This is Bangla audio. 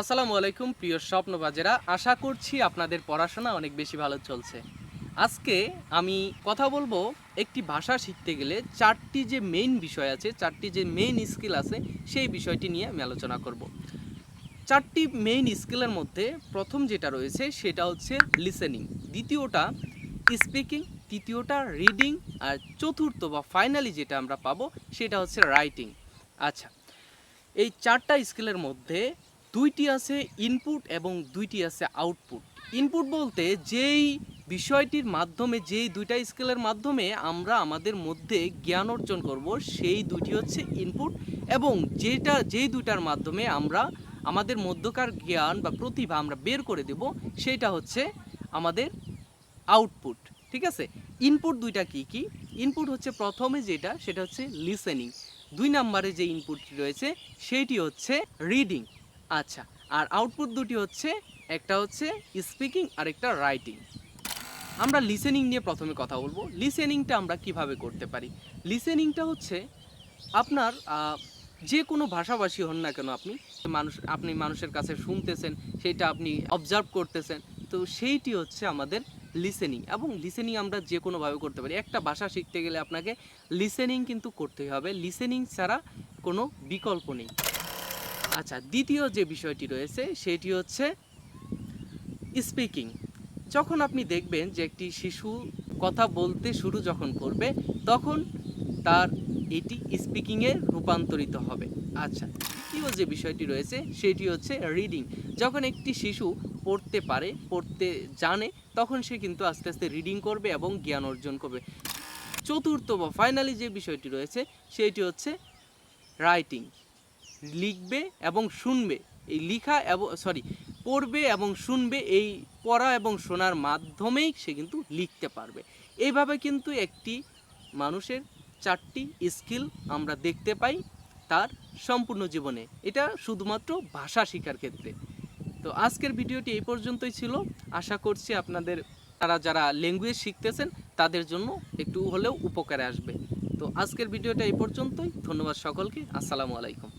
আসসালামু আলাইকুম, প্রিয় স্বপ্নবাজেরা। আশা করছি আপনাদের পড়াশোনা অনেক বেশি ভালো চলছে। আজকে আমি কথা বলব একটি ভাষা শিখতে গেলে চারটি যে মেইন বিষয় আছে, চারটি যে মেইন স্কিল আছে, সেই বিষয়টি নিয়ে আমি আলোচনা করব। চারটি মেইন স্কিলের মধ্যে প্রথম যেটা রয়েছে, সেটা হচ্ছে লিসেনিং দ্বিতীয়টা স্পিকিং তৃতীয়টা রিডিং আর চতুর্থ বা ফাইনালি যেটা আমরা পাবো, সেটা হচ্ছে রাইটিং আচ্ছা এই চারটা স্কিলের মধ্যে দুইটি আছে ইনপুট এবং দুইটি আছে আউটপুট ইনপুট বলতে যেই বিষয়টির মাধ্যমে, যেই দুইটা স্কেলের মাধ্যমে আমরা আমাদের মধ্যে জ্ঞান অর্জন করব, সেই দুইটি হচ্ছে ইনপুট এবং যেটা, যেই দুইটার মাধ্যমে আমরা আমাদের মধ্যকার জ্ঞান বা প্রতিভা আমরা বের করে দেব, সেটা হচ্ছে আমাদের আউটপুট ঠিক আছে? ইনপুট দুইটা কি কি? ইনপুট হচ্ছে প্রথমে যেটা, সেটা হচ্ছে লিসেনিং দুই নম্বরে যে ইনপুটটি রয়েছে, সেইটি হচ্ছে রিডিং আচ্ছা আর আউটপুট দুটি হচ্ছে, একটা হচ্ছে স্পিকিং আর একটা রাইটিং আমরা লিসেনিং নিয়ে প্রথমে কথা বলব। লিসেনিংটা আমরা কীভাবে করতে পারি? লিসেনিংটা হচ্ছে আপনার যে কোনো ভাষাভাষী হন না কেন আপনি, মানুষ, আপনি মানুষের কাছে শুনতেছেন, সেটা আপনি অবজার্ভ করতেছেন, তো সেইটি হচ্ছে আমাদের লিসেনিং এবং লিসেনিং আমরা যে কোনোভাবে করতে পারি। একটা ভাষা শিখতে গেলে আপনাকে লিসেনিং কিন্তু করতেই হবে। লিসেনিং ছাড়া কোনো বিকল্প নেই। আচ্ছা দ্বিতীয় যে বিষয়টি রয়েছে, সেটি হচ্ছে স্পিকিং যখন আপনি দেখবেন যে একটি শিশু কথা বলতে শুরু যখন করবে, তখন তার এটি স্পিকিংয়ে রূপান্তরিত হবে। আচ্ছা তৃতীয় যে বিষয়টি রয়েছে, সেটি হচ্ছে রিডিং যখন একটি শিশু পড়তে পারে, পড়তে জানে, তখন সে কিন্তু আস্তে আস্তে রিডিং করবে এবং জ্ঞান অর্জন করবে। চতুর্থ বা ফাইনালি যে বিষয়টি রয়েছে, সেটি হচ্ছে রাইটিং লিখবে এবং শুনবে। এই লিখা এবং সরি পড়বে এবং শুনবে, এই পড়া এবং শোনার মাধ্যমেই সে কিন্তু লিখতে পারবে। এইভাবে কিন্তু একটি মানুষের চারটি স্কিল আমরা দেখতে পাই তার সম্পূর্ণ জীবনে। এটা শুধুমাত্র ভাষা শেখার ক্ষেত্রে। তো আজকের ভিডিওটি এই পর্যন্তই ছিল। আশা করছি আপনাদের, তারা যারা ল্যাঙ্গুয়েজ শিখতেছেন, তাদের জন্য একটু হলেও উপকারে আসবে। তো আজকের ভিডিওটা এই পর্যন্তই। ধন্যবাদ সকলকে। আসসালামু আলাইকুম।